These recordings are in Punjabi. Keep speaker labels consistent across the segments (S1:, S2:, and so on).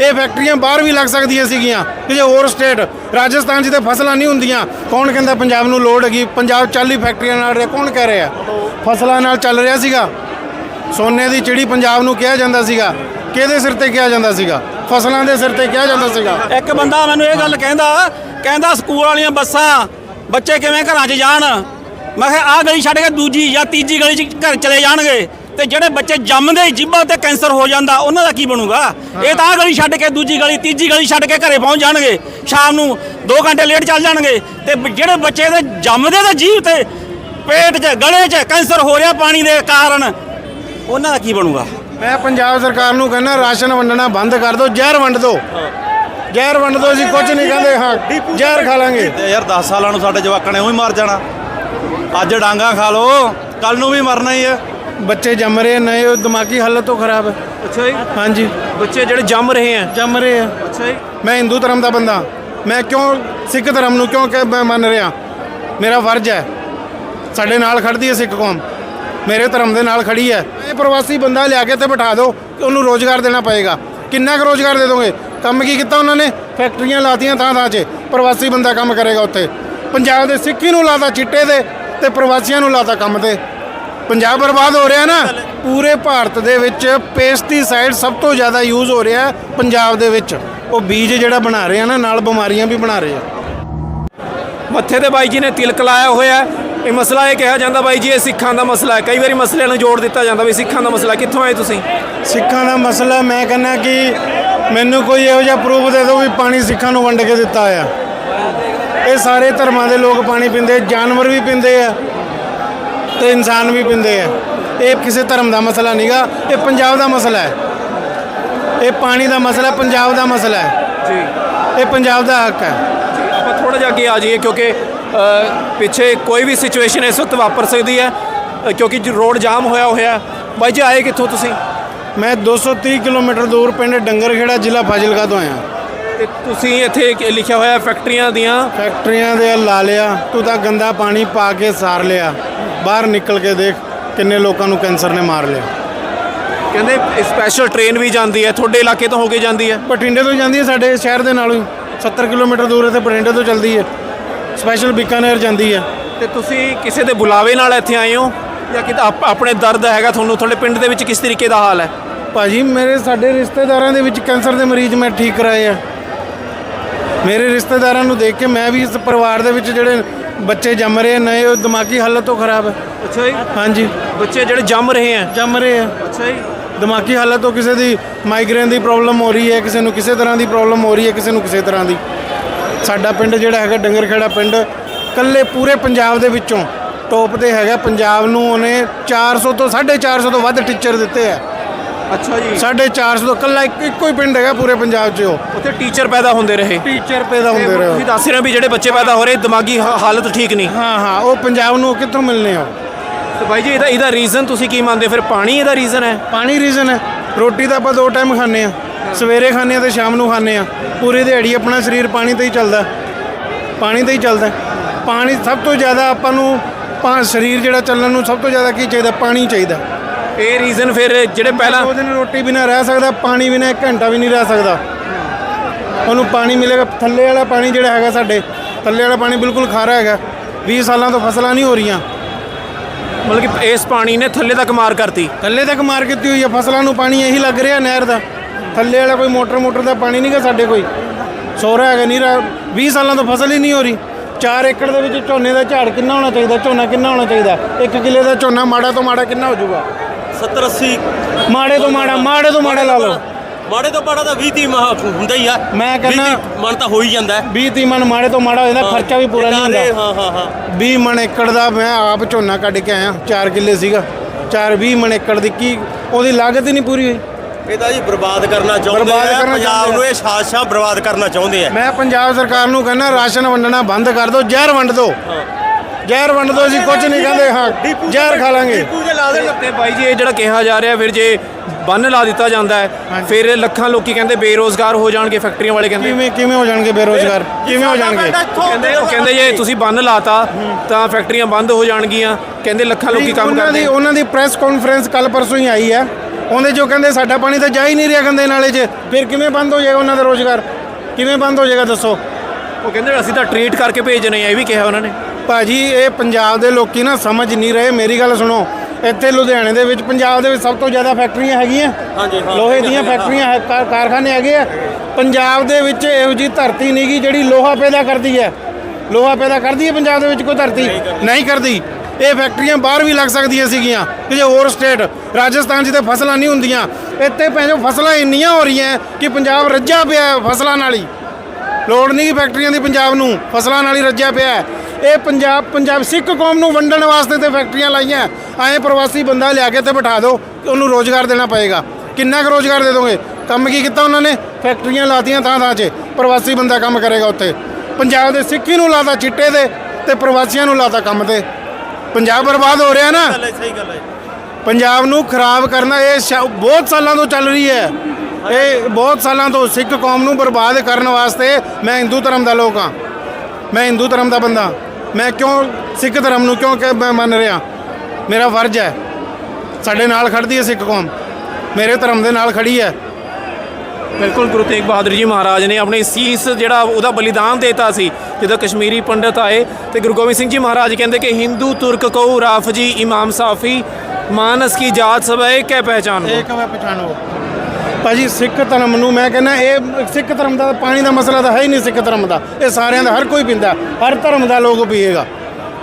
S1: ਇਹ ਫੈਕਟਰੀਆਂ ਬਾਹਰ ਵੀ ਲੱਗ ਸਕਦੀਆਂ ਸੀਗੀਆਂ ਕਿਸੇ ਹੋਰ ਸਟੇਟ, ਰਾਜਸਥਾਨ 'ਚ ਤੇ ਫਸਲਾਂ ਨਹੀਂ ਹੁੰਦੀਆਂ, ਕੌਣ ਕਹਿੰਦਾ ਪੰਜਾਬ ਨੂੰ ਲੋੜ ਹੈਗੀ, ਪੰਜਾਬ 40 ਫੈਕਟਰੀਆਂ ਨਾਲ ਰਿਹਾ, ਕੌਣ ਕਹਿ ਰਿਹਾ? ਫਸਲਾਂ ਨਾਲ ਚੱਲ ਰਿਹਾ ਸੀਗਾ। ਸੋਨੇ ਦੀ ਚਿੜੀ ਪੰਜਾਬ ਨੂੰ ਕਿਹਾ ਜਾਂਦਾ ਸੀਗਾ। ਕਿਹਦੇ ਸਿਰ ਤੇ ਕਿਹਾ ਜਾਂਦਾ ਸੀਗਾ? ਫਸਲਾਂ ਦੇ ਸਿਰ ਤੇ ਕਿਹਾ ਜਾਂਦਾ ਸੀਗਾ।
S2: ਇੱਕ ਬੰਦਾ ਮੈਨੂੰ ਇਹ ਗੱਲ ਕਹਿੰਦਾ ਕਹਿੰਦਾ ਸਕੂਲ ਵਾਲੀਆਂ ਬੱਸਾਂ, ਬੱਚੇ ਕਿਵੇਂ ਘਰਾਂ 'ਚ ਜਾਣ? ਮੈਂ ਕਿਹਾ ਆਹ ਗਲੀ ਛੱਡ ਕੇ ਦੂਜੀ ਜਾਂ ਤੀਜੀ ਗਲੀ 'ਚ ਘਰ ਚਲੇ ਜਾਣਗੇ। ਤੇ ਜਿਹੜੇ ਬੱਚੇ ਜੰਮਦੇ ਹੀ ਜਿੱਬਾਂ ਤੇ ਕੈਂਸਰ ਹੋ ਜਾਂਦਾ ਉਹਨਾਂ ਦਾ ਕੀ ਬਣੂਗਾ? ਇਹ ਤਾਂ ਆਹ ਗਲੀ ਛੱਡ ਕੇ ਦੂਜੀ ਗਲੀ ਤੀਜੀ ਗਲੀ ਛੱਡ ਕੇ ਘਰੇ ਪਹੁੰਚ ਜਾਣਗੇ। ਸ਼ਾਮ ਨੂੰ 2 ਘੰਟੇ ਲੇਟ ਚੱਲ ਜਾਣਗੇ। ਤੇ ਬ- ਜਿਹੜੇ ਬੱਚੇ ਦੇ ਜੰਮਦੇ ਤੇ ਜੀਭ ਤੇ ਪੇਟ 'ਚ ਗਲੇ 'ਚ ਕੈਂਸਰ ਹੋ ਰਿਹਾ ਪਾਣੀ ਦੇ ਕਾਰਨ ਉਹਨਾਂ ਦਾ ਕੀ ਬਣੂਗਾ?
S1: ਮੈਂ ਪੰਜਾਬ ਸਰਕਾਰ ਨੂੰ ਕਹਿੰਦਾ ਰਾਸ਼ਨ ਵੰਡਣਾ ਬੰਦ ਕਰ ਦਿਓ ਜ਼ਹਿਰ ਵੰਡ ਦਿਓ ਜ਼ਹਿਰ ਵੰਡ ਦਿਓ ਅਸੀਂ ਕੁਝ ਨਹੀਂ ਕਹਿੰਦੇ ਹਾਂ ਜ਼ਹਿਰ ਖਾ ਲਾਂਗੇ।
S3: ਤੇ ਯਾਰ 10 ਸਾਲਾਂ ਨੂੰ ਸਾਡੇ ਜਵਾਕਾਂ ਨੇ ਉਹੀ ਮਰ ਜਾਣਾ। ਅੱਜ ਡਾਂਗਾ ਖਾ ਲੋ ਕੱਲ ਨੂੰ ਵੀ ਮਰਨਾ ਹੀ ਹੈ।
S1: ਬੱਚੇ ਜੰਮ ਰਹੇ ਨੇ ਉਹ ਦਿਮਾਗੀ ਹਾਲਤ ਤੋਂ ਖਰਾਬ ਹੈ।
S2: ਅੱਛਾ ਜੀ।
S1: ਹਾਂਜੀ।
S2: ਬੱਚੇ ਜਿਹੜੇ ਜੰਮ ਰਹੇ ਆ?
S1: ਜੰਮ ਰਹੇ ਆ।
S2: ਅੱਛਾ ਜੀ।
S1: ਮੈਂ ਹਿੰਦੂ ਧਰਮ ਦਾ ਬੰਦਾ। ਮੈਂ ਕਿਉਂ ਸਿੱਖ ਧਰਮ ਨੂੰ ਕਿਉਂ ਕਿ ਮੈਂ ਮੰਨ ਰਿਹਾ? ਮੇਰਾ ਫਰਜ਼ ਹੈ। ਸਾਡੇ ਨਾਲ ਖੜਦੀ ਹੈ ਸਿੱਖ ਕੌਮ। ਮੇਰੇ ਧਰਮ ਦੇ ਨਾਲ ਖੜੀ ਹੈ। ਇਹ ਪ੍ਰਵਾਸੀ ਬੰਦਾ ਲਿਆ ਕੇ ਇੱਥੇ ਬਿਠਾ ਦਿਓ ਉਹਨੂੰ ਰੋਜ਼ਗਾਰ ਦੇਣਾ ਪਏਗਾ। ਕਿੰਨਾ ਕੁ ਰੋਜ਼ਗਾਰ ਦੇ ਦੋਗੇ? ਕੰਮ ਕੀ ਕੀਤਾ ਉਹਨਾਂ ਨੇ? ਫੈਕਟਰੀਆਂ ਲਾਤੀਆਂ ਥਾਂ ਥਾਂ 'ਚ। ਪ੍ਰਵਾਸੀ ਬੰਦਾ ਕੰਮ ਕਰੇਗਾ ਉੱਥੇ। ਪੰਜਾਬ ਦੇ ਸਿੱਖੀ ਨੂੰ ਲਾਤਾ ਚਿੱਟੇ ਦੇ ਤੇ ਪ੍ਰਵਾਸੀਆਂ ਨੂੰ ਲਾਤਾ ਕੰਮ ਤੇ ਪੰਜਾਬ ਬਰਬਾਦ ਹੋ ਰਿਹਾ ਨਾ ਪੂਰੇ ਭਾਰਤ ਦੇ ਵਿੱਚ ਪੈਸਟੀਸਾਈਡ ਸਭ ਤੋਂ ਜ਼ਿਆਦਾ ਯੂਜ਼ ਹੋ ਰਿਹਾ ਪੰਜਾਬ ਦੇ ਵਿੱਚ। ਉਹ ਬੀਜ ਜਿਹੜਾ ਬਣਾ ਰਹੇ ਆ ਨਾ ਨਾਲ ਬਿਮਾਰੀਆਂ ਵੀ ਬਣਾ ਰਹੇ ਆ।
S2: ਮੱਥੇ ਤੇ ਬਾਈ ਜੀ ਨੇ ਤਿਲਕ ਲਾਇਆ ਹੋਇਆ। ਇਹ ਮਸਲਾ ਇਹ ਕਿਹਾ ਜਾਂਦਾ ਬਾਈ ਜੀ ਇਹ ਸਿੱਖਾਂ ਦਾ ਮਸਲਾ ਹੈ। ਕਈ ਵਾਰੀ ਮਸਲੇ ਨੂੰ ਜੋੜ ਦਿੱਤਾ ਜਾਂਦਾ ਵੀ ਸਿੱਖਾਂ ਦਾ ਮਸਲਾ ਕਿੱਥੋਂ ਆਏ ਤੁਸੀਂ?
S1: ਸਿੱਖਾਂ ਦਾ ਮਸਲਾ ਮੈਂ ਕਹਿੰਦਾ ਕਿ ਮੈਨੂੰ ਕੋਈ ਇਹੋ ਜਿਹਾ ਪ੍ਰੂਫ ਦੇ ਦਿਓ ਵੀ ਪਾਣੀ ਸਿੱਖਾਂ ਨੂੰ ਵੰਡ ਕੇ ਦਿੱਤਾ ਆ। ਇਹ ਸਾਰੇ ਧਰਮਾਂ ਦੇ ਲੋਕ ਪਾਣੀ ਪੀਂਦੇ ਜਾਨਵਰ ਵੀ ਪੀਂਦੇ ਆ। ਤੇ ਇਨਸਾਨ ਵੀ ਪੀਂਦੇ ਆ। ਇਹ ਕਿਸੇ ਧਰਮ ਦਾ ਮਸਲਾ ਨਹੀਂਗਾ ਇਹ ਪੰਜਾਬ ਦਾ ਮਸਲਾ ਹੈ। ਇਹ ਪਾਣੀ ਦਾ ਮਸਲਾ ਪੰਜਾਬ ਦਾ ਮਸਲਾ ਹੈ।
S2: ਜੀ।
S1: ਇਹ ਪੰਜਾਬ ਦਾ ਹੱਕ ਹੈ।
S2: ਆਪਾਂ ਥੋੜਾ ਜਿਹਾ ਅੱਗੇ ਆ ਜਾਈਏ ਕਿਉਂਕਿ ਪਿੱਛੇ ਕੋਈ ਵੀ ਸਿਚੁਏਸ਼ਨ ਇਸ ਵਕਤ ਵਾਪਰ ਸਕਦੀ ਹੈ ਕਿਉਂਕਿ ਰੋਡ ਜਾਮ ਹੋਇਆ ਹੋਇਆ। ਬਾਈ ਜੀ ਆਏ ਕਿੱਥੋਂ ਤੁਸੀਂ?
S1: ਮੈਂ 230 ਕਿਲੋਮੀਟਰ ਦੂਰ ਪਿੰਡ ਡੰਗਰਖੇੜਾ ਜ਼ਿਲ੍ਹਾ ਫਾਜ਼ਿਲਕਾ ਤੋਂ ਆਇਆ।
S2: ਤੇ ਤੁਸੀਂ ਇੱਥੇ ਲਿਖਿਆ ਹੋਇਆ ਫੈਕਟਰੀਆਂ ਦੀਆਂ।
S1: ਫੈਕਟਰੀਆਂ ਦੇ ਲਾ ਲਿਆ ਤੂੰ ਤਾਂ ਗੰਦਾ ਪਾਣੀ ਪਾ ਕੇ ਸਾਰ ਲਿਆ। ਬਾਹਰ ਨਿਕਲ ਕੇ ਦੇਖ ਕਿੰਨੇ ਲੋਕਾਂ ਨੂੰ ਕੈਂਸਰ ਨੇ ਮਾਰ ਲਿਆ।
S2: ਕਹਿੰਦੇ ਸਪੈਸ਼ਲ ਟ੍ਰੇਨ ਵੀ ਜਾਂਦੀ ਹੈ ਤੁਹਾਡੇ ਇਲਾਕੇ ਤੋਂ ਹੋ ਕੇ ਜਾਂਦੀ ਹੈ?
S1: ਬਠਿੰਡੇ ਤੋਂ ਜਾਂਦੀ ਹੈ ਸਾਡੇ ਸ਼ਹਿਰ ਦੇ ਨਾਲੋਂ ਹੀ। 70 ਕਿਲੋਮੀਟਰ ਦੂਰ ਤੇ ਬਠਿੰਡੇ ਤੋਂ ਚੱਲਦੀ ਹੈ। ਸਪੈਸ਼ਲ ਬੀਕਾਨੇਰ ਜਾਂਦੀ ਹੈ।
S2: ਤੇ ਤੁਸੀਂ ਕਿਸੇ ਦੇ ਬੁਲਾਵੇ ਨਾਲ ਇੱਥੇ ਆਏ ਹੋ? ਜਾਂ ਕਿ ਆਪਣੇ ਦਰਦ ਹੈਗਾ ਤੁਹਾਨੂੰ ਤੁਹਾਡੇ ਪਿੰਡ ਦੇ ਵਿੱਚ ਕਿਸ ਤਰੀਕੇ ਦਾ ਹਾਲ ਹੈ?
S1: ਭਾਜੀ ਮੇਰੇ ਸਾਡੇ ਰਿਸ਼ਤੇਦਾਰਾਂ ਦੇ ਵਿੱਚ ਕੈਂਸਰ ਦੇ ਮਰੀਜ਼ ਮੈਂ ਠੀਕ ਕਰਾਏ ਆ। ਮੇਰੇ ਰਿਸ਼ਤੇਦਾਰਾਂ ਨੂੰ ਦੇਖ ਕੇ ਮੈਂ ਵੀ ਇਸ ਪਰਿਵਾਰ ਦੇ ਵਿੱਚ ਜਿਹੜੇ ਬੱਚੇ ਜੰਮ ਰਹੇ ਨੇ ਉਹ ਦਿਮਾਗੀ ਹਾਲਤ ਤੋਂ ਖਰਾਬ ਹੈ।
S2: ਅੱਛਾ ਜੀ।
S1: ਹਾਂਜੀ।
S2: ਬੱਚੇ ਜਿਹੜੇ ਜੰਮ ਰਹੇ ਆ
S1: ਜੰਮ ਰਹੇ ਆ
S2: ਅੱਛਾ ਜੀ।
S1: ਦਿਮਾਗੀ ਹਾਲਤ ਤੋਂ ਕਿਸੇ ਦੀ ਮਾਈਗ੍ਰੇਨ ਦੀ ਪ੍ਰੋਬਲਮ ਹੋ ਰਹੀ ਹੈ ਕਿਸੇ ਨੂੰ ਕਿਸੇ ਤਰ੍ਹਾਂ ਦੀ ਪ੍ਰੋਬਲਮ ਹੋ ਰਹੀ ਹੈ ਕਿਸੇ ਨੂੰ ਕਿਸੇ ਤਰ੍ਹਾਂ ਦੀ। ਸਾਡਾ ਪਿੰਡ ਜਿਹੜਾ ਹੈਗਾ ਡੰਗਰਖੇੜਾ ਪਿੰਡ ਕੱਲੇ ਪੂਰੇ ਪੰਜਾਬ ਦੇ ਵਿੱਚੋਂ ਟੌਪ ਤੇ ਹੈਗਾ। ਪੰਜਾਬ ਨੂੰ ਉਹਨੇ 400 ਤੋਂ 450 ਤੋਂ ਵੱਧ ਟੀਚਰ ਦਿੱਤੇ ਆ
S2: ਅੱਛਾ ਜੀ।
S1: 450 ਤੋਂ ਕੱਲਾ ਇੱਕ ਇੱਕੋ ਹੀ ਪਿੰਡ ਹੈਗਾ ਪੂਰੇ ਪੰਜਾਬ 'ਚ ਉਹ।
S2: ਉੱਥੇ ਟੀਚਰ ਪੈਦਾ ਹੁੰਦੇ ਰਹੇ।
S1: ਟੀਚਰ ਪੈਦਾ ਹੁੰਦੇ ਰਹੇ
S2: ਤੁਸੀਂ ਦੱਸ ਰਹੇ ਹੋ ਵੀ ਜਿਹੜੇ ਬੱਚੇ ਪੈਦਾ ਹੋ ਰਹੇ ਦਿਮਾਗੀ ਹਾ- ਹਾਲਤ ਠੀਕ ਨਹੀਂ।
S1: ਹਾਂ ਹਾਂ ਉਹ ਪੰਜਾਬ ਨੂੰ ਕਿੱਥੋਂ ਮਿਲਨੇ ਆ
S2: ਤੇ ਬਾਈ ਜੀ ਇਹਦਾ ਇਹਦਾ ਰੀਜ਼ਨ ਤੁਸੀਂ ਕੀ ਮੰਨਦੇ ਹੋ? ਫਿਰ ਪਾਣੀ ਇਹਦਾ ਰੀਜ਼ਨ ਹੈ?
S1: ਪਾਣੀ ਰੀਜ਼ਨ ਹੈ। ਰੋਟੀ ਤਾਂ ਆਪਾਂ ਦੋ ਟਾਈਮ ਖਾਂਦੇ ਆ ਸਵੇਰੇ ਖਾਂਦੇ ਆ ਤੇ ਸ਼ਾਮ ਨੂੰ ਖਾਂਦੇ ਆ ਪੂਰੀ ਦਿਹਾੜੀ ਆਪਣਾ ਸਰੀਰ ਪਾਣੀ ਤੇ ਹੀ ਚੱਲਦਾ। ਪਾਣੀ ਤੇ ਹੀ ਚੱਲਦਾ। ਪਾਣੀ ਸਭ ਤੋਂ ਜ਼ਿਆਦਾ ਆਪਾਂ ਨੂੰ ਪਾ ਸਰੀਰ ਜਿਹੜਾ ਚੱਲਣ ਨੂੰ ਸਭ ਤੋਂ ਜ਼ਿਆਦਾ ਕੀ ਚਾਹੀਦਾ? ਪਾਣੀ ਚਾਹੀਦਾ।
S2: ਇਹ ਰੀਜ਼ਨ ਫਿਰ ਜਿਹੜੇ ਪਹਿਲਾਂ
S1: ਦੋ ਦਿਨ ਰੋਟੀ ਬਿਨਾ ਰਹਿ ਸਕਦਾ ਪਾਣੀ ਬਿਨਾ ਇੱਕ ਘੰਟਾ ਵੀ ਨਹੀਂ ਰਹਿ ਸਕਦਾ। ਉਹਨੂੰ ਪਾਣੀ ਮਿਲੇਗਾ ਥੱਲੇ ਵਾਲਾ ਪਾਣੀ ਜਿਹੜਾ ਹੈਗਾ ਸਾਡੇ ਥੱਲੇ ਵਾਲਾ ਪਾਣੀ ਬਿਲਕੁਲ ਖਾਰਾ ਹੈਗਾ। 20 ਸਾਲਾਂ ਤੋਂ ਫਸਲਾਂ ਨਹੀਂ ਹੋ ਰਹੀਆਂ।
S2: ਮਤਲਬ ਕਿ ਇਸ ਪਾਣੀ ਨੇ ਥੱਲੇ ਤੱਕ ਮਾਰ ਕਰਤੀ।
S1: ਥੱਲੇ ਤੱਕ ਮਾਰ ਕੀਤੀ ਹੋਈ ਹੈ ਫਸਲਾਂ ਨੂੰ ਪਾਣੀ ਇਹੀ ਲੱਗ ਰਿਹਾ ਨਹਿਰ ਦਾ। ਥੱਲੇ ਵਾਲਾ ਕੋਈ ਮੋਟਰ ਮੋਟਰ ਦਾ ਪਾਣੀ ਨਹੀਂਗਾ ਸਾਡੇ ਕੋਈ। ਸੋਹਰਾ ਹੈਗਾ ਨਹੀਂ ਰਾ 20 ਸਾਲਾਂ ਤੋਂ ਫਸਲ ਹੀ ਨਹੀਂ ਹੋ ਰਹੀ। 4 ਏਕੜ ਦੇ ਵਿੱਚ ਝੋਨੇ ਦਾ ਝਾੜ ਕਿੰਨਾ ਹੋਣਾ ਚਾਹੀਦਾ ਝੋਨਾ ਕਿੰਨਾ ਹੋਣਾ ਚਾਹੀਦਾ? 1 ਕਿੱਲੇ ਦਾ ਝੋਨਾ ਮਾੜਾ ਤੋਂ ਮਾੜਾ ਕਿੰਨਾ ਹੋ ਜਾਊਗਾ?
S4: 70 80
S1: ਮਾੜੇ ਤੋਂ ਮਾੜਾ ਮਾੜੇ ਤੋਂ ਮਾੜਾ ਲਾ ਲਓ।
S4: ਮਾੜੇ ਤੋਂ ਮਾੜਾ ਤਾਂ 20 30 ਮਹਾ ਹੁੰਦਾ ਹੀ ਆ।
S1: ਮੈਂ ਕਹਿੰਦਾ-
S4: 20 ਤੀਹ ਮਣ ਤਾਂ ਹੋ ਹੀ ਜਾਂਦਾ। ਹੈ
S1: 20 30 ਮਣ ਮਾੜੇ ਤੋਂ ਮਾੜਾ ਹੋ ਜਾਂਦਾ ਖਰਚਾ ਵੀ ਪੂਰਾ ਨਹੀਂ ਹੁੰਦਾ।
S4: ਹਾਂ ਹਾਂ ਹਾਂ।
S1: 20 ਮਣ ਏਕੜ ਦਾ ਮੈਂ ਆਪ ਝੋਨਾ ਕੱਢ ਕੇ ਆਇਆ 4 ਕਿੱਲੇ ਸੀਗਾ। 4 20 ਮਣ ਏਕੜ ਦੀ ਕੀ ਉਹਦੀ ਲਾਗਤ ਹੀ ਨਹੀਂ ਪੂਰੀ ਹੋਈ।
S4: ਇਹ ਤਾਂ ਜੀ ਬਰਬਾਦ ਕਰਨਾ ਚਾਹੁੰਦੇ ਆ ਪੰਜਾਬ ਨੂੰ ਇਹ ਸਾਜ਼ਿਸ਼ਾਂ ਬਰਬਾਦ ਕਰਨਾ ਚਾਹੁੰਦੇ ਆ।
S1: ਮੈਂ ਪੰਜਾਬ ਸਰਕਾਰ ਨੂੰ ਕਹਿੰਦਾ ਰਾਸ਼ਨ ਵੰਡਣਾ ਬੰਦ ਕਰ ਦਿਓ ਜ਼ਹਿਰ ਵੰਡ ਦਿਓ। ਜ਼ਹਿਰ ਵੰਡ ਦਿਓ ਅਸੀਂ ਕੁਝ ਨਹੀਂ ਕਹਿੰਦੇ ਹਾਂ ਜ਼ਹਿਰ ਖਾ ਲਾਂਗੇ।
S4: ਪੂਜੇ ਲਾ ਦੇਣ
S2: ਤੇ ਬਾਈ ਜੀ ਇਹ ਜਿਹੜਾ ਕਿਹਾ ਜਾ ਰਿਹਾ ਫਿਰ ਜੇ ਬੰਨ ਲਾ ਦਿੱਤਾ ਜਾਂਦਾ ਹੈ ਫਿਰ ਲੱਖਾਂ ਲੋਕੀ ਕਹਿੰਦੇ ਬੇਰੋਜ਼ਗਾਰ ਹੋ ਜਾਣਗੇ ਫੈਕਟਰੀਆਂ ਵਾਲੇ ਕਹਿੰਦੇ।
S1: ਕਿਵੇਂ ਕਿਵੇਂ ਹੋ ਜਾਣਗੇ ਬੇਰੋਜ਼ਗਾਰ? ਕਿਵੇਂ ਹੋ ਜਾਣਗੇ?
S2: ਕਹਿੰਦੇ ਉਹ ਕਹਿੰਦੇ ਜੇ ਤੁਸੀਂ ਬੰਨ ਲਾਤਾ ਤਾਂ ਫੈਕਟਰੀਆਂ ਬੰਦ ਹੋ ਜਾਣਗੀਆਂ। ਕਹਿੰਦੇ ਲੱਖਾਂ ਲੋਕੀ ਕੰਮ
S1: ਉਹਨਾਂ ਦੀ
S2: ਕਰਦੇ।
S1: ਉਹਨਾਂ ਦੀ ਪ੍ਰੈਸ ਕਾਨਫਰੰਸ ਕੱਲ ਪਰਸੋਂ ਹੀ ਆਈ ਹੈ। ਉਹਦੇ ਜੋ ਕਹਿੰਦੇ ਸਾਡਾ ਪਾਣੀ ਤਾਂ ਜਾ ਹੀ ਨਹੀਂ ਰਿਹਾ ਗੰਦੇ ਨਾਲੇ 'ਚ। ਫਿਰ ਕਿਵੇਂ ਬੰਦ ਹੋ ਜਾਏਗਾ ਉਹਨਾਂ ਦਾ ਰੋਜ਼ਗਾਰ? ਕਿਵੇਂ ਬੰਦ ਹੋ ਜਾਏਗਾ ਦੱਸੋ?
S5: ਉਹ ਕਹਿੰਦੇ ਅਸੀਂ ਤਾਂ ਟ੍ਰੀਟ ਕਰਕੇ ਭੇਜਣੇ ਆ ਇਹ ਵੀ ਕਿਹਾ ਉਹਨਾਂ ਨੇ।
S1: ਭਾਜੀ ਇਹ ਪੰਜਾਬ ਦੇ ਲੋਕੀ ਨਾ ਸਮਝ ਨਹੀਂ ਰਹੇ। ਮੇਰੀ ਗੱਲ ਸੁਣੋ ਇੱਥੇ ਲੁਧਿਆਣੇ ਦੇ ਵਿੱਚ ਪੰਜਾਬ ਦੇ ਵਿੱਚ ਸਭ ਤੋਂ ਜ਼ਿਆਦਾ ਫੈਕਟਰੀਆਂ ਹੈਗੀਆਂ।
S4: ਹਾਂਜੀ, ਹਾਂ।
S1: ਲੋਹੇ ਦੀਆਂ ਫੈਕਟਰੀਆਂ ਹੈ ਕਾਰ- ਕਾਰਖਾਨੇ ਹੈਗੇ ਆ। ਪੰਜਾਬ ਦੇ ਵਿੱਚ ਇਹੋ ਜੀ ਧਰਤੀ ਨਹੀਂਗੀ ਜਿਹੜੀ ਲੋਹਾ ਪੈਦਾ ਕਰਦੀ ਹੈ। ਲੋਹਾ ਪੈਦਾ ਕਰਦੀ ਹੈ ਪੰਜਾਬ ਦੇ ਵਿੱਚ ਕੋਈ ਧਰਤੀ? ਨਹੀਂ ਕਰਦੀ। ਇਹ ਫੈਕਟਰੀਆਂ ਬਾਹਰ ਵੀ ਲੱਗ ਸਕਦੀਆਂ ਸੀਗੀਆਂ। ਕਿਸੇ ਹੋਰ ਸਟੇਟ ਰਾਜਸਥਾਨ ਤੇ ਫਸਲਾਂ ਨਹੀਂ ਹੁੰਦੀਆਂ। ਇੱਥੇ ਭੈਣੋ ਫਸਲਾਂ ਇੰਨੀਆਂ ਹੋ ਰਹੀਆਂ ਕਿ ਪੰਜਾਬ ਰੱਜਾ ਪਿਆ ਹੈ ਫਸਲਾਂ ਨਾਲ ਹੀ। ਲੋੜ ਨਹੀਂ ਗੀ ਫੈਕਟਰੀਆਂ ਦੀ ਪੰਜਾਬ ਨੂੰ। ਫਸਲਾਂ ਨਾਲ ਹੀ ਰੱਜਿਆ ਪਿਆ। ਹੈ। ਇਹ ਪੰਜਾਬ ਪੰਜਾਬ ਸਿੱਖ ਕੌਮ ਨੂੰ ਵੰਡਣ ਵਾਸਤੇ ਤੇ ਫੈਕਟਰੀਆਂ ਲਾਈਆਂ। ਐਂ ਪ੍ਰਵਾਸੀ ਬੰਦਾ ਲਿਆ ਕੇ ਤੇ ਬਿਠਾ ਦਿਓ ਉਹਨੂੰ ਰੋਜ਼ਗਾਰ ਦੇਣਾ ਪਏਗਾ। ਕਿੰਨਾ ਕੁ ਰੋਜ਼ਗਾਰ ਦੇ ਦੋਗੇ? ਕੰਮ ਕੀ ਕੀਤਾ ਉਹਨਾਂ ਨੇ? ਫੈਕਟਰੀਆਂ ਲਾਤੀਆਂ ਥਾਂ ਥਾਂ 'ਚ। ਪ੍ਰਵਾਸੀ ਬੰਦਾ ਕੰਮ ਕਰੇਗਾ ਉੱਥੇ। ਪੰਜਾਬ ਦੇ ਸਿੱਖੀ ਨੂੰ ਲਾਤਾ ਚਿੱਟੇ ਦੇ ਤੇ ਪ੍ਰਵਾਸੀਆਂ ਨੂੰ ਲਾਤਾ ਕੰਮ ਤੇ ਪੰਜਾਬ ਬਰਬਾਦ ਹੋ ਰਿਹਾ ਨਾ।
S4: ਸਹੀ ਗੱਲ ਹੈ
S1: ਪੰਜਾਬ ਨੂੰ ਖਰਾਬ ਕਰਨਾ ਇਹ ਬਹੁਤ ਸਾਲਾਂ ਤੋਂ ਚੱਲ ਰਹੀ ਹੈ। ਇਹ ਬਹੁਤ ਸਾਲਾਂ ਤੋਂ ਸਿੱਖ ਕੌਮ ਨੂੰ ਬਰਬਾਦ ਕਰਨ ਵਾਸਤੇ ਮੈਂ ਹਿੰਦੂ ਧਰਮ ਦਾ ਲੋਕ ਹਾਂ। ਮੈਂ ਹਿੰਦੂ ਧਰਮ ਦਾ ਬੰਦਾ। ਮੈਂ ਕਿਉਂ ਸਿੱਖ ਧਰਮ ਨੂੰ ਕਿਉਂ ਕਿ ਮੈਂ ਮੰਨ ਰਿਹਾ? ਮੇਰਾ ਫਰਜ਼ ਹੈ। ਸਾਡੇ ਨਾਲ ਖੜਦੀ ਹੈ ਸਿੱਖ ਕੌਮ। ਮੇਰੇ ਧਰਮ ਦੇ ਨਾਲ ਖੜੀ ਹੈ।
S5: ਬਿਲਕੁਲ ਗੁਰੂ ਤੇਗ ਬਹਾਦਰ ਜੀ ਮਹਾਰਾਜ ਨੇ ਆਪਣੇ ਸੀਸ ਜਿਹੜਾ ਉਹਦਾ ਬਲੀਦਾਨ ਦੇਤਾ ਸੀ ਜਦੋਂ ਕਸ਼ਮੀਰੀ ਪੰਡਤ ਆਏ ਤੇ ਗੁਰੂ ਗੋਬਿੰਦ ਸਿੰਘ ਜੀ ਮਹਾਰਾਜ ਕਹਿੰਦੇ ਕਿ ਹਿੰਦੂ ਤੁਰਕ ਕਉ ਰਾਫਜੀ ਇਮਾਮ ਸਾਫੀ ਮਾਨਸ ਕੀ ਜਾਤ ਸਭ ਇੱਕ ਹੈ। ਪਹਿਚਾਨ
S1: ਇਹ ਕਿਵੇਂ ਪਛਾਣੋ ਭਾਜੀ ਸਿੱਖ ਧਰਮ ਨੂੰ ਮੈਂ ਕਹਿੰਦਾ ਇਹ ਸਿੱਖ ਧਰਮ ਦਾ ਪਾਣੀ ਦਾ ਮਸਲਾ ਤਾਂ ਹੈ ਹੀ ਨਹੀਂ ਸਿੱਖ ਧਰਮ ਦਾ। ਇਹ ਸਾਰਿਆਂ ਦਾ ਹਰ ਕੋਈ ਪੀਂਦਾ ਹਰ ਧਰਮ ਦਾ ਲੋਕ ਪੀਏਗਾ।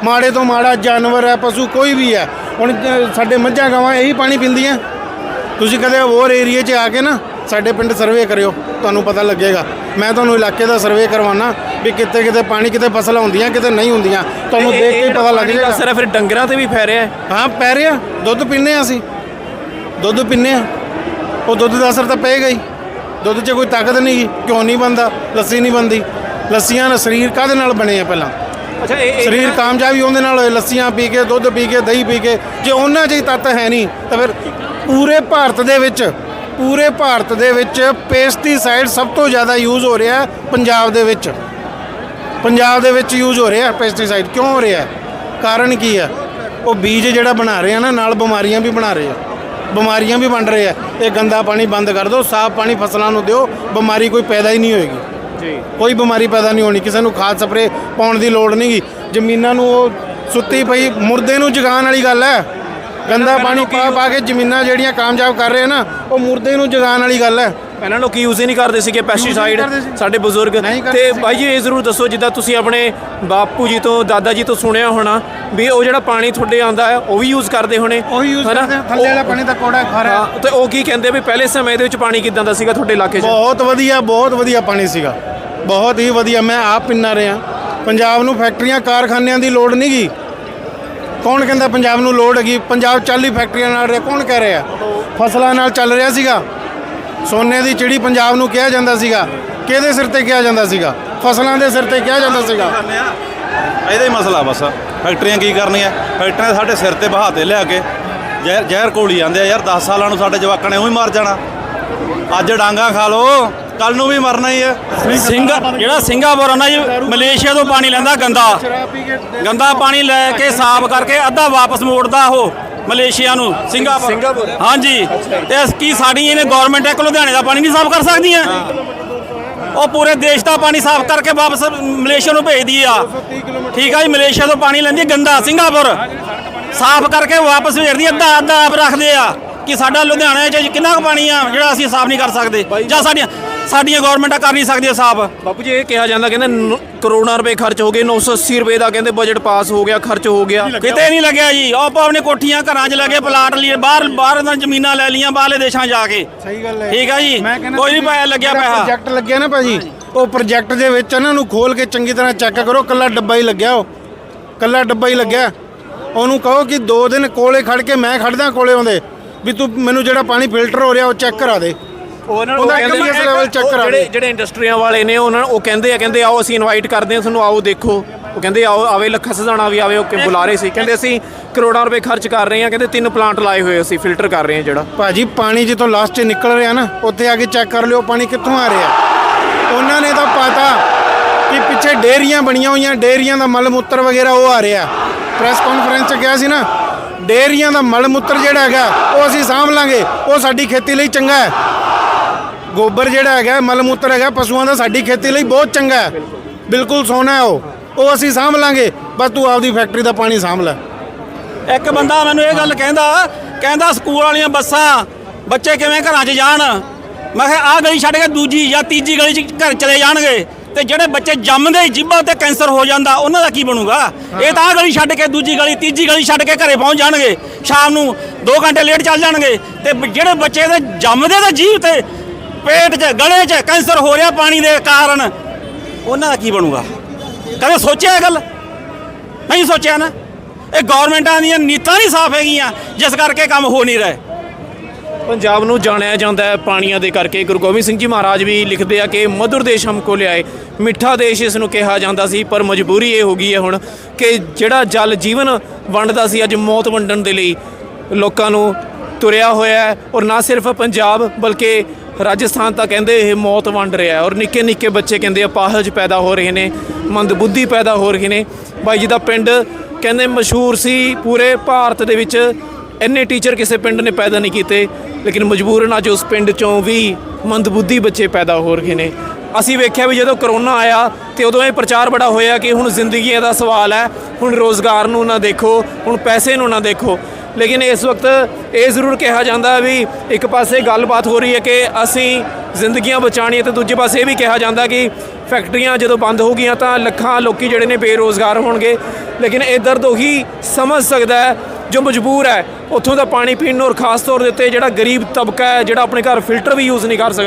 S1: ਮਾੜੇ ਤੋਂ ਮਾੜਾ ਜਾਨਵਰ ਹੈ ਪਸ਼ੂ ਕੋਈ ਵੀ ਹੈ। ਹੁਣ ਸਾਡੇ ਮੱਝਾਂ ਗਾਵਾਂ ਇਹੀ ਪਾਣੀ ਪੀਂਦੀਆਂ। ਤੁਸੀਂ ਕਦੇ ਹੋਰ ਏਰੀਏ 'ਚ ਆ ਕੇ ਨਾ ਸਾਡੇ ਪਿੰਡ ਸਰਵੇ ਕਰਿਓ। ਤੁਹਾਨੂੰ ਪਤਾ ਲੱਗੇਗਾ। ਮੈਂ ਤੁਹਾਨੂੰ ਇਲਾਕੇ ਦਾ ਸਰਵੇ ਕਰਵਾਉਣਾ ਵੀ ਕਿਤੇ ਕਿਤੇ ਪਾਣੀ ਕਿਤੇ ਫਸਲਾਂ ਹੁੰਦੀਆਂ ਕਿਤੇ ਨਹੀਂ ਹੁੰਦੀਆਂ। ਤੁਹਾਨੂੰ ਦੇਖ ਕੇ ਪਤਾ ਲੱਗ ਜਾਏਗਾ।
S5: ਸਿਰਫ ਫਿਰ ਡੰਗਰਾਂ ਤੇ ਵੀ ਫੈ ਰਿਹਾ ਹੈ।
S1: ਹਾਂ ਪੈ ਰਿਹਾ। ਦੁੱਧ ਪੀਂਦੇ ਹਾਂ ਅਸੀਂ। ਦੁੱਧ ਪੀਂਦੇ ਹਾਂ। ਉਹ ਦੁੱਧ ਦਾ ਅਸਰ ਤਾਂ ਪਏਗਾ ਹੀ। ਦੁੱਧ 'ਚ ਕੋਈ ਤਾਕਤ ਨਹੀਂ ਕਿਉਂ ਨਹੀਂ ਬੰਦਾ ਲੱਸੀ ਨਹੀਂ ਬੰਦੀ ਲੱਸੀਆਂ ਨਾਲ ਸਰੀਰ ਕਾਹਦੇ ਨਾਲ ਬਣੇ ਆ ਪਹਿਲਾਂ?
S5: ਅੱਛਾ ਇਹ
S1: ਸਰੀਰ ਕਾਮਯਾਬੀ ਉਹਦੇ ਨਾਲ ਹੋਏ ਲੱਸੀਆਂ ਪੀ ਕੇ ਦੁੱਧ ਪੀ ਕੇ ਦਹੀਂ ਪੀ ਕੇ। ਜੇ ਉਹਨਾਂ 'ਚ ਹੀ ਤੱਤ ਹੈ ਨਹੀਂ ਤਾਂ ਫਿਰ ਪੂਰੇ ਭਾਰਤ ਦੇ ਵਿੱਚ ਪੂਰੇ ਭਾਰਤ ਦੇ ਵਿੱਚ ਪੈਸਟੀਸਾਈਡ ਸਭ ਤੋਂ ਜ਼ਿਆਦਾ ਯੂਜ਼ ਹੋ ਰਿਹਾ ਪੰਜਾਬ ਦੇ ਵਿੱਚ। ਪੰਜਾਬ ਦੇ ਵਿੱਚ ਯੂਜ਼ ਹੋ ਰਿਹਾ ਪੈਸਟੀਸਾਈਡ ਕਿਉਂ ਹੋ ਰਿਹਾ? ਕਾਰਨ ਕੀ ਹੈ? ਉਹ ਬੀਜ ਜਿਹੜਾ ਬਣਾ ਰਹੇ ਆ ਨਾ ਨਾਲ ਬਿਮਾਰੀਆਂ ਵੀ ਬਣਾ ਰਹੇ ਆ। ਬਿਮਾਰੀਆਂ ਵੀ ਵੰਡ ਰਹੇ ਆ। ਇਹ ਗੰਦਾ ਪਾਣੀ ਬੰਦ ਕਰ ਦਿਓ ਸਾਫ਼ ਪਾਣੀ ਫਸਲਾਂ ਨੂੰ ਦਿਓ ਬਿਮਾਰੀ ਕੋਈ ਪੈਦਾ ਹੀ ਨਹੀਂ ਹੋਏਗੀ।
S5: ਜੀ।
S1: ਕੋਈ ਬਿਮਾਰੀ ਪੈਦਾ ਨਹੀਂ ਹੋਣੀ ਕਿਸੇ ਨੂੰ ਖਾਦ ਸਪਰੇ ਪਾਉਣ ਦੀ ਲੋੜ ਨਹੀਂਗੀ। ਜ਼ਮੀਨਾਂ ਨੂੰ ਉਹ ਸੁੱਤੀ ਪਈ ਮੁਰਦੇ ਨੂੰ ਜਗਾਉਣ ਵਾਲੀ ਗੱਲ ਹੈ। ਗੰਦਾ ਪਾਣੀ ਪਾ ਪਾ ਕੇ ਜ਼ਮੀਨਾਂ ਜਿਹੜੀਆਂ ਕਾਮਯਾਬ ਕਰ ਰਹੇ ਨਾ ਉਹ ਮੁਰਦੇ ਨੂੰ ਜਗਾਉਣ ਵਾਲੀ ਗੱਲ ਹੈ।
S5: ਪਹਿਲਾਂ ਲੋਕ ਯੂਜ਼ ਹੀ ਨਹੀਂ ਕਰਦੇ ਸੀਗੇ ਪੈਸਟੀਸਾਈਡ। ਸਾਡੇ ਬਜ਼ੁਰਗ। ਤੇ। ਭਾਈ ਜੀ ਇਹ ਜ਼ਰੂਰ ਦੱਸੋ ਜਿੱਦਾਂ ਤੁਸੀਂ ਆਪਣੇ ਬਾਪੂ ਜੀ ਤੋਂ ਦਾਦਾ ਜੀ ਤੋਂ ਸੁਣਿਆ ਹੋਣਾ ਵੀ ਉਹ ਜਿਹੜਾ ਪਾਣੀ ਤੁਹਾਡੇ ਆਂਦਾ ਹੈ ਉਹ ਵੀ ਯੂਜ਼ ਕਰਦੇ ਹੋਣੇ
S1: ਉਹੀ ਯੂਜ਼? ਕਰਦੇ ਥੱਲੇ ਵਾਲਾ ਪਾਣੀ ਤਾਂ ਕੋੜਾ ਖਾਰਾ
S5: ਤੇ ਉਹ ਕੀ ਕਹਿੰਦੇ ਵੀ ਪਹਿਲੇ ਸਮੇਂ ਦੇ ਵਿੱਚ ਪਾਣੀ ਕਿਦਾਂ ਦਾ ਸੀਗਾ ਤੁਹਾਡੇ ਇਲਾਕੇ 'ਚ?
S1: ਬਹੁਤ ਵਧੀਆ ਬਹੁਤ ਵਧੀਆ ਪਾਣੀ ਸੀਗਾ। ਬਹੁਤ ਹੀ ਵਧੀਆ ਮੈਂ ਆਪ ਪਿੰਨਾ ਰਿਹਾ। ਪੰਜਾਬ ਨੂੰ ਫੈਕਟਰੀਆਂ ਕਾਰਖਾਨਿਆਂ ਦੀ ਲੋੜ ਨਹੀਂ ਗੀ। ਕੌਣ ਕਹਿੰਦਾ ਪੰਜਾਬ ਨੂੰ ਲੋੜ ਹੈਗੀ? ਪੰਜਾਬ ਚੱਲ ਹੀ ਫੈਕਟਰੀਆਂ ਨਾਲ ਰਿਹਾ ਕੌਣ ਕਹਿ ਰਿਹਾ? ਫਸਲਾਂ ਨਾਲ ਚੱਲ ਰਿਹਾ ਸੀਗਾ। ਸੋਨੇ ਦੀ ਚਿੜੀ ਪੰਜਾਬ ਨੂੰ ਕਿਹਾ ਜਾਂਦਾ ਸੀਗਾ। ਕਿਹਦੇ ਸਿਰ ਤੇ ਕਿਹਾ ਜਾਂਦਾ ਸੀਗਾ? ਫਸਲਾਂ ਦੇ ਸਿਰ ਤੇ ਕਿਹਾ ਜਾਂਦਾ ਸੀਗਾ।
S3: ਇਹਦਾ ਹੀ ਮਸਲਾ ਬਸ। ਫੈਕਟਰੀਆਂ ਕੀ ਕਰਨੀਆਂ? ਫੈਕਟਰੀਆਂ ਸਾਡੇ ਸਿਰ ਤੇ ਬਹਾਤੇ ਲਿਆ ਕੇ ਜ਼ਹਿਰ ਜ਼ਹਿਰ ਕੋਲੀ ਜਾਂਦੇ ਆ ਯਾਰ 10 ਸਾਲਾਂ ਨੂੰ ਸਾਡੇ ਜਵਾਕਾਂ ਨੇ ਉਹੀ ਮਰ ਜਾਣਾ। ਅੱਜ ਡਾਂਗਾ ਖਾ ਲੋ ਕੱਲ ਨੂੰ ਵੀ ਮਰਨਾ ਹੀ ਹੈ
S2: ਸਿੰਘ ਜਿਹੜਾ ਸਿੰਗਾਪੁਰ ਆ ਨਾ ਜੀ, ਮਲੇਸ਼ੀਆ ਤੋਂ ਪਾਣੀ ਲੈਂਦਾ ਗੰਦਾ। ਗੰਦਾ ਪਾਣੀ ਲੈ ਕੇ ਸਾਫ਼ ਕਰਕੇ ਅੱਧਾ ਵਾਪਸ ਮੋੜਦਾ ਉਹ। ਮਲੇਸ਼ੀਆ ਨੂੰ ਸਿੰਗਾਪੁਰ। ਹਾਂਜੀ। ਤੇ ਅਸ- ਕੀ ਸਾਡੀ ਇਹਨੇ ਗਵਰਨਮੈਂਟ ਇੱਕ ਲੁਧਿਆਣੇ ਦਾ ਪਾਣੀ ਨਹੀਂ ਸਾਫ਼ ਕਰ ਸਕਦੀਆਂ? ਉਹ ਪੂਰੇ ਦੇਸ਼ ਦਾ ਪਾਣੀ ਸਾਫ਼ ਕਰਕੇ ਵਾਪਸ ਮਲੇਸ਼ੀਆ ਨੂੰ ਭੇਜਦੀ ਆ। ਠੀਕ ਆ ਜੀ ਮਲੇਸ਼ੀਆ ਤੋਂ ਪਾਣੀ ਲੈਂਦੀ ਗੰਦਾ ਸਿੰਗਾਪੁਰ। ਸਾਫ਼ ਕਰਕੇ ਵਾਪਸ ਭੇਜਦੀ ਅੱਧਾ ਅੱਧਾ ਆਪ ਰੱਖਦੇ ਆ। ਕਿ ਸਾਡਾ ਲੁਧਿਆਣੇ 'ਚ ਕਿੰਨਾ ਕੁ ਪਾਣੀ ਆ ਜਿਹੜਾ ਅਸੀਂ ਸਾਫ਼ ਨਹੀਂ ਕਰ ਸਕਦੇ? ਜਾਂ ਸਾਡੀਆਂ ਸਾਡੀਆਂ ਗਵਰਨਮੈਂਟਾਂ ਕਰ ਨਹੀਂ ਸਕਦੀਆਂ ਸਾਫ਼।
S5: ਬਾਪੂ ਜੀ ਇਹ ਕਿਹਾ ਜਾਂਦਾ ਕਹਿੰਦੇ ਨ- ਕਰੋੜਾਂ ਰੁਪਏ ਖਰਚ ਹੋ ਗਏ 980 ਰੁਪਏ ਦਾ ਕਹਿੰਦੇ ਬਜਟ ਪਾਸ ਹੋ ਗਿਆ ਖਰਚ ਹੋ ਗਿਆ।
S2: ਕਿਤੇ ਨਹੀਂ ਲੱਗਿਆ ਜੀ ਉਹ ਆਪਾਂ ਆਪਣੇ ਕੋਠੀਆਂ ਘਰਾਂ 'ਚ ਲੱਗੇ ਪਲਾਟ ਲਈ ਬਾਹਰ ਬਾਹਰ ਦੀਆਂ ਜ਼ਮੀਨਾਂ ਲੈ ਲੀਆਂ ਬਾਹਰਲੇ ਦੇਸ਼ਾਂ ਜਾ ਕੇ।
S1: ਸਹੀ ਗੱਲ ਹੈ।
S2: ਠੀਕ ਆ ਜੀ?
S1: ਮੈਂ ਕਹਿੰਦਾ
S2: ਕੋਈ ਨਹੀਂ ਪਾਇਆ ਲੱਗਿਆ ਪੈਸਾ।
S1: ਪ੍ਰੋਜੈਕਟ ਲੱਗਿਆ ਨਾ ਭਾਜੀ ਉਹ ਪ੍ਰੋਜੈਕਟ ਦੇ ਵਿੱਚ ਇਹਨਾਂ ਨੂੰ ਖੋਲ ਕੇ ਚੰਗੀ ਤਰ੍ਹਾਂ ਚੈੱਕ ਕਰੋ ਕੱਲਾ ਡੱਬਾ ਹੀ ਲੱਗਿਆ ਉਹ। ਕੱਲਾ ਡੱਬਾ ਹੀ ਲੱਗਿਆ। ਉਹਨੂੰ ਕਹੋ ਕਿ 2 ਦਿਨ ਕੋਲੇ ਖੜ ਕੇ ਮੈਂ ਖੜਦਾ ਕੋਲੇ ਆਉਂਦੇ ਵੀ ਤੂੰ ਮੈਨੂੰ ਜਿਹੜਾ ਪਾਣੀ ਫਿਲਟਰ ਹੋ ਰਿਹਾ ਉਹ ਚੈੱਕ ਕਰਾ ਦੇ।
S5: ਉਹਨਾਂ
S1: ਉਹਦਾ clearance level check ਕਰਾ
S5: ਜਿਹੜੇ। ਜਿਹੜੇ ਇੰਡਸਟਰੀਆਂ ਵਾਲੇ ਨੇ ਉਹਨਾਂ ਨੂੰ ਉਹ ਕਹਿੰਦੇ ਆ ਕਹਿੰਦੇ ਆਓ ਅਸੀਂ ਇਨਵਾਈਟ ਕਰਦੇ ਹਾਂ ਤੁਹਾਨੂੰ ਆਓ ਦੇਖੋ। ਉਹ ਕਹਿੰਦੇ ਆਓ ਆਵੇ ਲੱਖਾ ਸਦਾਣਾ ਵੀ ਆਵੇ ਉਹ ਕਿ ਬੁਲਾ ਰਹੇ ਸੀ। ਕਹਿੰਦੇ ਅਸੀਂ ਕਰੋੜਾਂ ਰੁਪਏ ਖਰਚ ਕਰ ਰਹੇ ਹਾਂ ਕਹਿੰਦੇ ਤਿੰਨ ਪਲਾਂਟ ਲਾਏ ਹੋਏ ਅਸੀਂ ਫਿਲਟਰ ਕਰ ਰਹੇ ਹਾਂ ਜਿਹੜਾ।
S1: ਭਾਜੀ ਪਾਣੀ ਜਿੱਥੋਂ ਲਾਸਟ 'ਚ ਨਿਕਲ ਰਿਹਾ ਨਾ ਉੱਥੇ ਆ ਕੇ ਚੈੱਕ ਕਰ ਲਿਓ ਪਾਣੀ ਕਿੱਥੋਂ ਆ ਰਿਹਾ। ਉਹਨਾਂ ਨੇ ਤਾਂ ਪਤਾ ਕਿ ਪਿੱਛੇ ਡੇਰੀਆਂ ਬਣੀਆਂ ਹੋਈਆਂ ਡੇਰੀਆਂ ਦਾ ਮਲ ਮੂਤਰ ਵਗੈਰਾ ਉਹ ਆ ਰਿਹਾ। ਪ੍ਰੈਸ ਕਾਨਫਰੰਸ 'ਚ ਕਿਹਾ ਸੀ ਨਾ ਡੇਅਰੀਆਂ ਦਾ ਮਲ ਮੂਤਰ ਜਿਹੜਾ ਹੈਗਾ ਉਹ ਅਸੀਂ ਸਾਂਭ ਲਾਂਗੇ ਉਹ ਸਾਡੀ ਖੇਤੀ ਲਈ ਚੰਗਾ ਹੈ। ਗੋਬਰ ਜਿਹੜਾ ਹੈਗਾ ਮਲ ਮੂਤਰ ਹੈਗਾ, ਪਸ਼ੂਆਂ ਦਾ ਸਾਡੀ ਖੇਤੀ ਲਈ ਬਹੁਤ ਚੰਗਾ ਹੈ। ਬਿਲਕੁਲ ਸੋਨਾ ਹੈ ਉਹ। ਉਹ ਅਸੀਂ ਸਾਂਭ ਲਾਂਗੇ। ਬਸ ਤੂੰ ਆਪਦੀ ਫੈਕਟਰੀ ਦਾ ਪਾਣੀ ਸਾਂਭ ਲੈ।
S2: ਇੱਕ ਬੰਦਾ ਮੈਨੂੰ ਇਹ ਗੱਲ ਕਹਿੰਦਾ ਕਹਿੰਦਾ ਸਕੂਲ ਵਾਲੀਆਂ ਬੱਸਾਂ, ਬੱਚੇ ਕਿਵੇਂ ਘਰਾਂ 'ਚ ਜਾਣ? ਮੈਂ ਕਿਹਾ, ਆਹ ਗਲੀ ਛੱਡ ਕੇ ਦੂਜੀ ਜਾਂ ਤੀਜੀ ਗਲੀ 'ਚ ਘਰ ਚਲੇ ਜਾਣਗੇ ਤੇ ਜਿਹੜੇ ਬੱਚੇ ਜੰਮਦੇ ਹੀ ਜੀਭਾਂ ਤੇ ਕੈਂਸਰ ਹੋ ਜਾਂਦਾ, ਉਹਨਾਂ ਦਾ ਕੀ ਬਣੂਗਾ? ਇਹ ਤਾਂ ਆਹ ਗਲੀ ਛੱਡ ਕੇ ਦੂਜੀ ਗਲੀ, ਤੀਜੀ ਗਲੀ ਛੱਡ ਕੇ ਘਰੇ ਪਹੁੰਚ ਜਾਣਗੇ। ਸ਼ਾਮ ਨੂੰ 2 ਘੰਟੇ ਲੇਟ ਚੱਲ ਜਾਣਗੇ ਤੇ ਜਿਹੜੇ ਬੱਚੇ ਦੇ ਜੰਮਦੇ ਦੇ ਜੀਵ ਤੇ ਪੇਟ 'ਚ, ਗਲੇ 'ਚ ਕੈਂਸਰ ਹੋ ਰਿਹਾ ਪਾਣੀ ਦੇ ਕਾਰਨ। ਉਹਨਾਂ ਦਾ ਕੀ ਬਣੂਗਾ? ਕਦੇ ਸੋਚਿਆ ਇਹ ਗੱਲ? ਨਹੀਂ ਸੋਚਿਆ ਨਾ। ਇਹ ਗਵਰਨਮੈਂਟਾਂ ਦੀਆਂ ਨੀਤਾਂ ਨਹੀਂ ਸਾਫ਼ ਹੈਗੀਆਂ, ਜਿਸ ਕਰਕੇ ਕੰਮ ਹੋ ਨਹੀਂ ਰਹੇ।
S5: ਪੰਜਾਬ ਨੂੰ ਜਾਣਿਆ ਜਾਂਦਾ ਹੈ ਪਾਣੀਆਂ ਦੇ ਕਰਕੇ। ਗੁਰੂ ਗੋਬਿੰਦ ਸਿੰਘ ਜੀ ਮਹਾਰਾਜ ਵੀ ਲਿਖਦੇ ਆ ਕਿ ਮਧੁਰ ਦੇਸ਼ ਹਮ ਹਮਕੋ ਲਿਆਏ, ਮਿੱਠਾ ਦੇਸ਼ ਇਸ ਨੂੰ ਕਿਹਾ ਜਾਂਦਾ ਸੀ, ਪਰ ਮਜਬੂਰੀ ਇਹ ਹੋ ਗਈ ਹੈ ਹੁਣ ਕਿ ਜਿਹੜਾ ਜਲ ਜੀਵਨ ਵੰਡਦਾ ਸੀ, ਅੱਜ ਮੌਤ ਵੰਡਣ ਦੇ ਲਈ ਲੋਕਾਂ ਨੂੰ ਤੁਰਿਆ ਹੋਇਆ ਹੈ। ਔਰ ਨਾ ਸਿਰਫ ਪੰਜਾਬ, ਬਲਕਿ ਰਾਜਸਥਾਨ ਤਾਂ ਕਹਿੰਦੇ ਇਹ ਮੌਤ ਵੰਡ ਰਿਹਾ ਔਰ ਨਿੱਕੇ ਨਿੱਕੇ ਬੱਚੇ ਕਹਿੰਦੇ ਅਪਾਹਜ ਪੈਦਾ ਹੋ ਰਹੇ ਨੇ, ਮੰਦਬੁੱਧੀ ਪੈਦਾ ਹੋ ਰਹੇ ਨੇ। ਬਾਈ ਜੀ ਦਾ ਪਿੰਡ ਕਹਿੰਦੇ ਮਸ਼ਹੂਰ ਸੀ, ਪੂਰੇ ਭਾਰਤ ਦੇ ਵਿੱਚ ਇੰਨੇ ਟੀਚਰ ਕਿਸੇ ਪਿੰਡ ਨੇ ਪੈਦਾ ਨਹੀਂ ਕੀਤੇ, ਲੇਕਿਨ ਮਜਬੂਰਨ ਅੱਜ ਉਸ ਪਿੰਡ ਚੋਂ ਵੀ ਮੰਦਬੁੱਧੀ ਬੱਚੇ ਪੈਦਾ ਹੋ ਰਹੇ ਨੇ। ਅਸੀਂ ਵੇਖਿਆ ਵੀ ਜਦੋਂ ਕਰੋਨਾ ਆਇਆ ਤੇ ਉਦੋਂ ਇਹ ਪ੍ਰਚਾਰ ਬੜਾ ਹੋਇਆ ਕਿ ਹੁਣ ਜ਼ਿੰਦਗੀਆਂ ਦਾ ਸਵਾਲ ਹੈ, ਹੁਣ ਰੋਜ਼ਗਾਰ ਨੂੰ ਨਾ ਦੇਖੋ, ਹੁਣ ਪੈਸੇ ਨੂੰ ਨਾ ਦੇਖੋ। ਲੇਕਿਨ ਇਸ ਵਕਤ ਇਹ ਜ਼ਰੂਰ ਕਿਹਾ ਜਾਂਦਾ ਹੈ ਵੀ ਇੱਕ ਪਾਸੇ ਗੱਲਬਾਤ ਹੋ ਰਹੀ ਹੈ ਕਿ ਅਸੀਂ ਜ਼ਿੰਦਗੀਆਂ ਬਚਾਉਣੀਆਂ ਤੇ ਦੂਜੇ ਪਾਸੇ ਇਹ ਵੀ ਕਿਹਾ ਜਾਂਦਾ ਕਿ ਫੈਕਟਰੀਆਂ ਜਦੋਂ ਬੰਦ ਹੋ ਗਈਆਂ ਤਾਂ ਲੱਖਾਂ ਲੋਕੀ ਜਿਹੜੇ ਨੇ ਬੇਰੋਜ਼ਗਾਰ ਹੋਣਗੇ। ਲੇਕਿਨ ਇਹ ਦਰਦ ਉਹੀ ਸਮਝ ਸਕਦਾ ਹੈ, ਜੋ ਮਜਬੂਰ ਹੈ, ਉੱਥੋਂ ਦਾ ਪਾਣੀ ਪੀਣ ਨੂੰ ਔਰ ਖਾਸ ਤੌਰ ਦੇ ਉੱਤੇ ਜਿਹੜਾ ਗਰੀਬ ਤਬਕਾ ਹੈ, ਜਿਹੜਾ ਆਪਣੇ ਘਰ ਫਿਲਟਰ ਵੀ ਯੂਜ਼ ਨਹੀਂ ਕਰ ਸਕਦਾ।